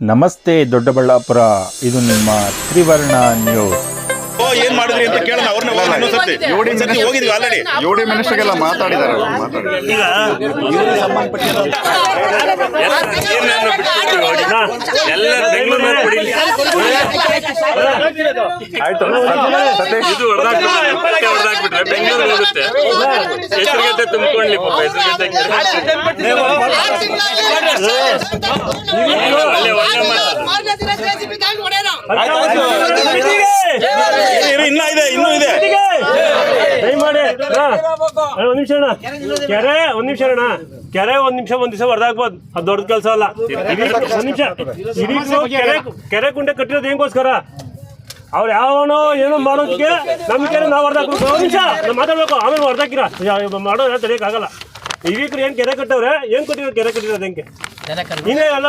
ನಮಸ್ತೆ ದೊಡ್ಡಬಳ್ಳಾಪುರ ಇದು ನಿಮ್ಮ ತ್ರಿವರ್ಣ ನ್ಯೂಸ್ ಓ ಏನ್ ಮಾಡಿದ್ರಿ ಅಂತ ಕೇಳೋಣ ಅವ್ರನ್ನ ಹೋಗಿದ್ವಿ ಆಲ್ರೆಡಿ ಯು ಡಿ ಮಿನಿಸ್ಟರ್ಗೆಲ್ಲ ಮಾತಾಡಿದ್ದಾರೆ ಅವ್ರು, ಮಾತಾಡಿದ್ದಾರೆ ಎಲ್ಲ ಬೆಂಗಳೂರಿನ ಕುಡಿಲಿ ಆಯ್ತು ಸತೀಶ್ ಇದು ಹೊಡೆದಾಕ್ಬಿಟ್ರೆ ಹೊಡೆದಾಕ್ಬಿಟ್ರೆ ಬೆಂಗಳೂರು ಹೋಗುತ್ತೆ ಹೆಸರುಗತೆ ತುಂಬಿಕೊಳ್ಳಿ ಪಾಪ ಹೆಸರುಗತೆ ಇನ್ನ ಇದೆ ಇನ್ನೂ ಇದೆ. ದಯಮಾಡಿ ಒಂದ್ ನಿಮಿಷ ಅಣ್ಣ. ಕೆರೆ ಒಂದ್ ನಿಮಿಷ ಅಣ್ಣ. ಕೆರೆ ಒಂದ್ ನಿಮಿಷ ಒಂದ್ ದಿವಸ ಹೊಡೆದಾಕ್ಬೋದು ಅದು ದೊಡ್ಡ ಕೆಲಸ ಅಲ್ಲ. ಒಂದ್ ನಿಮಿಷ. ಕೆರೆ ಕೆರೆ ಕುಂಟೆ ಕಟ್ಟಿರೋದು ಹೆಂಗೋಸ್ಕರ? ಅವ್ರು ಯಾವನೋ ಏನೋ ಮಾಡೋದಕ್ಕೆ ನಮ್ ಕೆರೆ ನಾವು ಹೊಡೆದಾಕ್ಬೇಕು ಒಂದ್ ನಿಮಿಷ ನಾವು ಮಾತಾಡ್ಬೇಕು. ಆಮೇಲೆ ಹೊಡೆದಾಕಿರ ಮಾಡೋದು ತಡೆಯಕ್ಕಾಗಲ್ಲ. ಈಗ ಏನು ಕೆರೆ ಕಟ್ಟವ್ರೆ? ಏನ್ ಕೊಟ್ಟಿರೋ ಕೆರೆ ಕಟ್ಟಿರೋದು ಹೆಂಗೆ? ಇನ್ನೇ ಎಲ್ಲ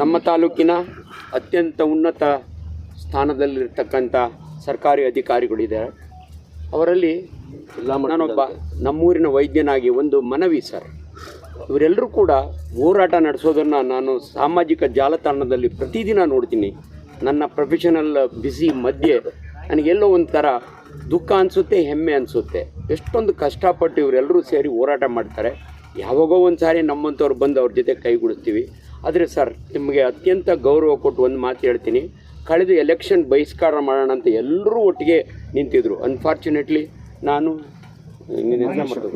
ನಮ್ಮ ತಾಲೂಕಿನ ಅತ್ಯಂತ ಉನ್ನತ ಸ್ಥಾನದಲ್ಲಿರ್ತಕ್ಕಂಥ ಸರ್ಕಾರಿ ಅಧಿಕಾರಿಗಳಿದ್ದಾರೆ. ಅವರಲ್ಲಿ ನಾನೊಬ್ಬ ನಮ್ಮೂರಿನ ವೈದ್ಯನಾಗಿ ಒಂದು ಮನವಿ ಸರ್. ಇವರೆಲ್ಲರೂ ಕೂಡ ಹೋರಾಟ ನಡೆಸೋದನ್ನು ನಾನು ಸಾಮಾಜಿಕ ಜಾಲತಾಣದಲ್ಲಿ ಪ್ರತಿದಿನ ನೋಡ್ತೀನಿ. ನನ್ನ ಪ್ರೊಫೆಷನಲ್ ಬಿಸಿ ಮಧ್ಯೆ ನನಗೆಲ್ಲೋ ಒಂಥರ ದುಃಖ ಅನಿಸುತ್ತೆ ಹೆಮ್ಮೆ ಅನಿಸುತ್ತೆ. ಎಷ್ಟೊಂದು ಕಷ್ಟಪಟ್ಟು ಇವರೆಲ್ಲರೂ ಸೇರಿ ಹೋರಾಟ ಮಾಡ್ತಾರೆ. ಯಾವಾಗೋ ಒಂದು ಸಾರಿ ನಮ್ಮಂಥವ್ರು ಬಂದು ಅವ್ರ ಜೊತೆ ಕೈಗೂಡಿಸ್ತೀವಿ. ಆದರೆ ಸರ್ ನಿಮಗೆ ಅತ್ಯಂತ ಗೌರವ ಕೊಟ್ಟು ಒಂದು ಮಾತು ಹೇಳ್ತೀನಿ. ಕಳೆದ ಎಲೆಕ್ಷನ್ ಬಹಿಷ್ಕಾರ ಮಾಡೋಣ ಅಂತ ಎಲ್ಲರೂ ಒಟ್ಟಿಗೆ ನಿಂತಿದ್ರು. ಅನ್ಫಾರ್ಚುನೇಟ್ಲಿ ನಾನು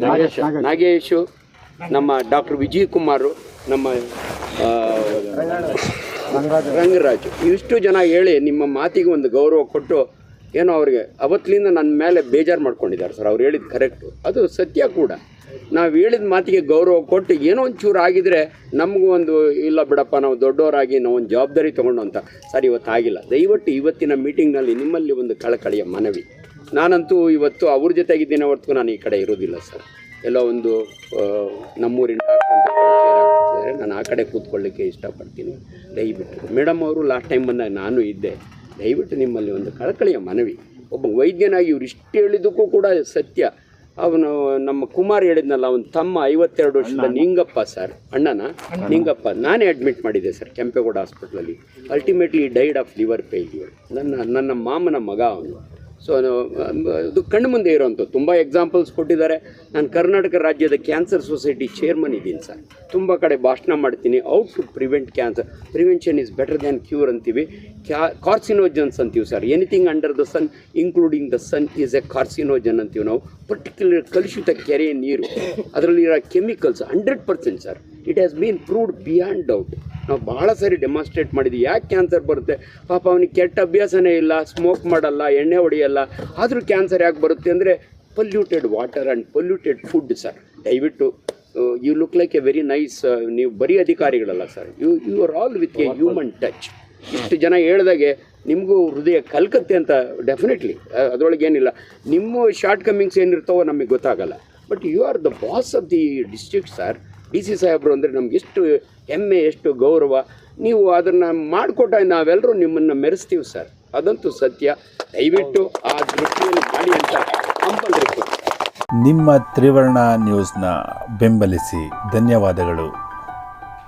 ನಾಗೇಶ್. ನಾಗೇಶು. ನಮ್ಮ ಡಾಕ್ಟರ್ ವಿಜಯ್ ಕುಮಾರು ನಮ್ಮ ರಂಗರಾಜ್. ಇಷ್ಟು ಜನ ಹೇಳಿ ನಿಮ್ಮ ಮಾತಿಗೆ ಒಂದು ಗೌರವ ಕೊಟ್ಟು ಏನೋ ಅವ್ರಿಗೆ ಅವತ್ತಿನಿಂದ ನನ್ನ ಮೇಲೆ ಬೇಜಾರು ಮಾಡ್ಕೊಂಡಿದ್ದಾರೆ ಸರ್. ಅವ್ರು ಹೇಳಿದ್ದು ಕರೆಕ್ಟು ಅದು ಸತ್ಯ ಕೂಡ. ನಾವು ಹೇಳಿದ ಮಾತಿಗೆ ಗೌರವ ಕೊಟ್ಟು ಏನೋ ಒಂಚೂರು ಆಗಿದರೆ ನಮಗೂ ಒಂದು ಇಲ್ಲ ಬಿಡಪ್ಪ ನಾವು ದೊಡ್ಡವರಾಗಿ ನಾವು ಒಂದು ಜವಾಬ್ದಾರಿ ತೊಗೊಂಡು ಅಂತ. ಸರ್ ಇವತ್ತು ಆಗಿಲ್ಲ. ದಯವಿಟ್ಟು ಇವತ್ತಿನ ಮೀಟಿಂಗ್ನಲ್ಲಿ ನಿಮ್ಮಲ್ಲಿ ಒಂದು ಕಳಕಳಿಯ ಮನವಿ. ನಾನಂತೂ ಇವತ್ತು ಅವ್ರ ಜೊತೆಗಿದ್ದೇನೆ ಹೊರತು ನಾನು ಈ ಕಡೆ ಇರೋದಿಲ್ಲ ಸರ್. ಎಲ್ಲೋ ಒಂದು ನಮ್ಮ ನಮ್ಮೂರಿನ ಡಾಕ್ಟರ್ ನಾನು ಆ ಕಡೆ ಕೂತ್ಕೊಳ್ಳಿಕ್ಕೆ ಇಷ್ಟಪಡ್ತೀನಿ. ದಯವಿಟ್ಟು. ಮೇಡಮ್ ಅವರು ಲಾಸ್ಟ್ ಟೈಮ್ ಬಂದಾಗ ನಾನು ಇದ್ದೆ. ದಯವಿಟ್ಟು ನಿಮ್ಮಲ್ಲಿ ಒಂದು ಕಳಕಳಿಯ ಮನವಿ. ಒಬ್ಬ ವೈದ್ಯನಾಗಿ ಇವ್ರು ಇಷ್ಟು ಹೇಳಿದ್ದಕ್ಕೂ ಕೂಡ ಸತ್ಯ. ಅವನು ನಮ್ಮ ಕುಮಾರ್ ಹೇಳಿದ್ನಲ್ಲ ಅವನ ತಮ್ಮ ಐವತ್ತೆರಡು ವರ್ಷದ ನಿಂಗಪ್ಪ ಸರ್ ಅಣ್ಣನ? ನಿಂಗಪ್ಪ. ನಾನೇ ಅಡ್ಮಿಟ್ ಮಾಡಿದ್ದೆ ಸರ್ ಕೆಂಪೇಗೌಡ ಹಾಸ್ಪಿಟ್ಲಲ್ಲಿ ultimately died of liver failure ನನ್ನ ನನ್ನ ಮಾಮನ ಮಗ ಅವನು. ಸೊ ಅದು ಕಣ್ಣು ಮುಂದೆ ಇರೋವಂಥದ್ದು ತುಂಬ ಎಕ್ಸಾಂಪಲ್ಸ್ ಕೊಟ್ಟಿದ್ದಾರೆ. ನಾನು ಕರ್ನಾಟಕ ರಾಜ್ಯದ ಕ್ಯಾನ್ಸರ್ ಸೊಸೈಟಿ ಚೇರ್ಮನ್ ಇದ್ದೀನಿ ಸರ್. ತುಂಬ ಕಡೆ ಭಾಷಣ ಮಾಡ್ತೀನಿ. Out to prevent cancer prevention is better than cure ಅಂತೀವಿ. ಕ್ಯಾ ಕಾರ್ಸಿನೋಜನ್ಸ್ ಅಂತೀವಿ sir. Anything under the sun including the sun is a carcinogen ಅಂತೀವಿ ನಾವು. ಪರ್ಟಿಕ್ಯುಲರ್ ಕಲುಷಿತ ಕೆರೆಯ ನೀರು. ಅದರಲ್ಲಿರೋ chemicals hundred percent sir. It has been proved beyond doubt ನಾವು ಭಾಳ ಸಾರಿ ಡೆಮಾನ್ಸ್ಟ್ರೇಟ್ ಮಾಡಿದ್ವಿ. ಯಾಕೆ ಕ್ಯಾನ್ಸರ್ ಬರುತ್ತೆ? ಪಾಪ ಅವನಿಗೆ ಕೆಟ್ಟ ಅಭ್ಯಾಸನೇ ಇಲ್ಲ ಸ್ಮೋಕ್ ಮಾಡಲ್ಲ, ಎಣ್ಣೆ ಹೊಡೆಯಲ್ಲ. ಆದರೂ ಕ್ಯಾನ್ಸರ್ ಯಾಕೆ ಬರುತ್ತೆ ಅಂದರೆ polluted water and polluted food sir ದಯವಿಟ್ಟು you look like a very nice ನೀವು ಬರೀ ಅಧಿಕಾರಿಗಳಲ್ಲ sir you you are all with a human touch ಇಷ್ಟು ಜನ ಹೇಳ್ದಾಗೆ ನಿಮಗೂ ಹೃದಯ ಕಲ್ಕತ್ತೆ ಅಂತ ಡೆಫಿನೆಟ್ಲಿ ಅದರೊಳಗೆ ಏನಿಲ್ಲ. ನಿಮ್ಮ ಶಾರ್ಟ್ ಕಮಿಂಗ್ಸ್ ಏನಿರ್ತಾವೋ ನಮಗೆ ಗೊತ್ತಾಗಲ್ಲ. But you are the boss of the district sir D C ಸಾಹೇಬರು ಅಂದರೆ ನಮ್ಗೆ ಎಷ್ಟು ಹೆಮ್ಮೆ, ಎಷ್ಟು ಗೌರವ. ನೀವು ಅದನ್ನು ಮಾಡಿಕೊಟ್ಟ ನಾವೆಲ್ಲರೂ ನಿಮ್ಮನ್ನು ಮೆರೆಸ್ತೀವಿ ಸರ್. ಅದಂತೂ ಸತ್ಯ. ದಯವಿಟ್ಟು ಆ ದೃಷ್ಟಿಯಲ್ಲಿ ಮಾಡಿ ಅಂತ ನಿಮ್ಮ ತ್ರಿವರ್ಣ ನ್ಯೂಸ್ನ ಬೆಂಬಲಿಸಿ ಧನ್ಯವಾದಗಳು.